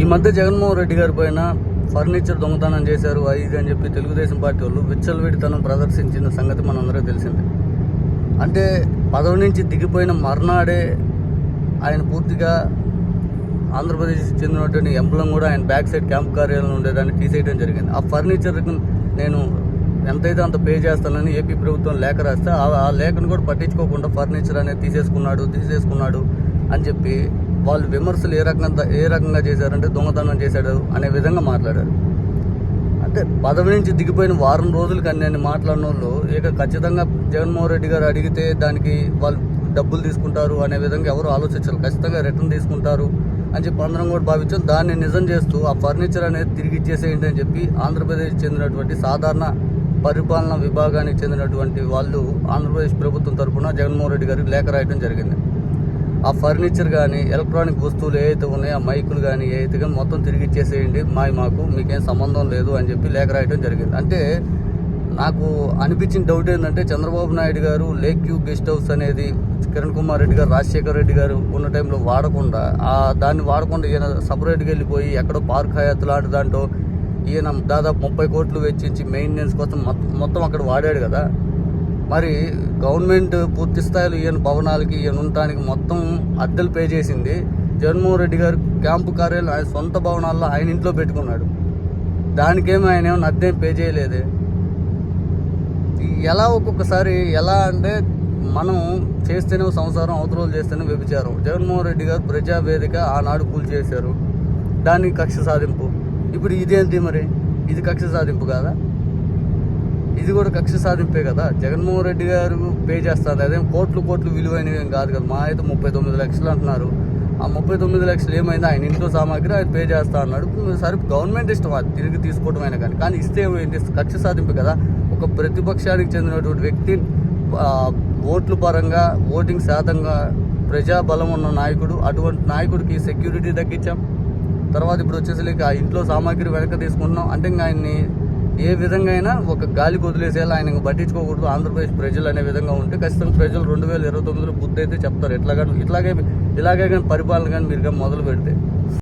ఈ మధ్య జగన్మోహన్ రెడ్డి గారి పైన ఫర్నిచర్ దొంగతనం చేశారు అది అని చెప్పి తెలుగుదేశం పార్టీ వాళ్ళు విచ్చలవిడితనం ప్రదర్శించిన సంగతి మనందరికీ తెలిసిందే. అంటే పదవి నుంచి దిగిపోయిన మర్నాడే ఆయన పూర్తిగా ఆంధ్రప్రదేశ్ చెందినటువంటి ఎంప్లం కూడా ఆయన బ్యాక్ సైడ్ క్యాంప్ కార్యాలయం ఉండేదాన్ని తీసేయడం జరిగింది. ఆ ఫర్నిచర్ నేను ఎంతైతే అంత పే చేస్తానని ఏపీ ప్రభుత్వం లేఖ రాస్తే ఆ లేఖను కూడా పట్టించుకోకుండా ఫర్నిచర్ అనేది తీసేసుకున్నాడు తీసేసుకున్నాడు అని చెప్పి వాళ్ళు విమర్శలు ఏ రకంగా ఏ రకంగా చేశారంటే దొంగతనం చేశాడు అనే విధంగా మాట్లాడారు. అంటే పదవి నుంచి దిగిపోయిన వారం రోజులకి అన్ని మాట్లాడిన వాళ్ళు ఇక ఖచ్చితంగా జగన్మోహన్ రెడ్డి గారు అడిగితే దానికి వాళ్ళు డబ్బులు తీసుకుంటారు అనే విధంగా ఎవరు ఆలోచించారు. ఖచ్చితంగా రిటర్న్ తీసుకుంటారు అని చెప్పి అందరం కూడా భావించాం. దాన్ని నిజం చేస్తూ ఆ ఫర్నిచర్ అనేది తిరిగి ఇచ్చేసేయండి అని చెప్పి ఆంధ్రప్రదేశ్ చెందినటువంటి సాధారణ పరిపాలన విభాగానికి చెందినటువంటి వాళ్ళు ఆంధ్రప్రదేశ్ ప్రభుత్వం తరఫున జగన్మోహన్ రెడ్డి గారికి లేఖ రాయడం జరిగింది. ఆ ఫర్నిచర్ కానీ ఎలక్ట్రానిక్ వస్తువులు ఏవైతే ఉన్నాయో ఆ మైకులు కానీ ఏవైతే కానీ మొత్తం తిరిగి ఇచ్చేసేయండి. మావి మాకు మీకేం సంబంధం లేదు అని చెప్పి లేఖ రాయడం జరిగింది. అంటే నాకు అనిపించిన డౌట్ ఏంటంటే చంద్రబాబు నాయుడు గారు లేక్ వ్యూ గెస్ట్ హౌస్ అనేది కిరణ్ కుమార్ రెడ్డి గారు రాజశేఖర్ రెడ్డి గారు ఉన్న టైంలో వాడకుండా ఆ దాన్ని వాడకుండా ఈయన సపరేట్గా వెళ్ళిపోయి ఎక్కడో పార్క్ హయాత్ లాంటి దాంట్లో ఈయన దాదాపు ముప్పై కోట్లు వెచ్చించి మెయింటెనెన్స్ కోసం మొత్తం మొత్తం అక్కడ వాడాడు కదా. మరి గవర్నమెంట్ పూర్తి స్థాయిలో ఈయన భవనాలకి ఈయన ఉండటానికి మొత్తం అద్దెలు పే చేసింది. జగన్మోహన్ రెడ్డి గారు క్యాంపు కార్యాలయం ఆయన సొంత భవనాల్లో ఆయన ఇంట్లో పెట్టుకున్నాడు. దానికేమి ఆయన ఏమైనా అద్దెం పే చేయలేదే. ఈ ఎలా ఒక్కొక్కసారి ఎలా అంటే మనం చేస్తేనే సంసారం అవతరాలు చేస్తేనే వ్యభిచారం. జగన్మోహన్ రెడ్డి గారు ప్రజావేదిక ఆనాడు కూల్ చేశారు. దానికి కక్ష సాధింపు. ఇప్పుడు ఇదేంటి మరి? ఇది కక్ష సాధింపు కాదా? ఇది కూడా కక్ష సాధింపే కదా. జగన్మోహన్ రెడ్డి గారు పే చేస్తారు అదేం కోట్లు కోట్లు విలువైనవి ఏం కాదు కదా. మా అయితే ముప్పై తొమ్మిది లక్షలు అంటున్నారు. ఆ ముప్పై తొమ్మిది లక్షలు ఏమైంది? ఆయన ఇంట్లో సామాగ్రి ఆయన పే చేస్తా అన్నాడు. సరే గవర్నమెంట్ ఇష్టం అది. తిరిగి తీసుకోవడం అయినా కానీ. కానీ ఇస్తే ఏమైంది? కక్ష సాధింపు కదా. ఒక ప్రతిపక్షానికి చెందినటువంటి వ్యక్తి ఓట్లు పరంగా ఓటింగ్ శాతంగా ప్రజాబలం ఉన్న నాయకుడు అటువంటి నాయకుడికి సెక్యూరిటీ తగ్గించాం తర్వాత ఇప్పుడు వచ్చేసరికి ఆ ఇంట్లో సామాగ్రి వెనక తీసుకుంటున్నాం అంటే ఇంకా ఆయన్ని ఏ విధంగా అయినా ఒక గాలికి వదిలేసేలా ఆయన పట్టించుకోకూడదు. ఆంధ్రప్రదేశ్ ప్రజలు అనే విధంగా ఉంటే ఖచ్చితంగా ప్రజలు రెండు వేల ఇరవై తొమ్మిదిలో బుద్ధి అయితే చెప్తారు. ఎట్లాగా ఇట్లాగే ఇలాగే కానీ పరిపాలన కానీ మీరు కానీ మొదలు పెడితే.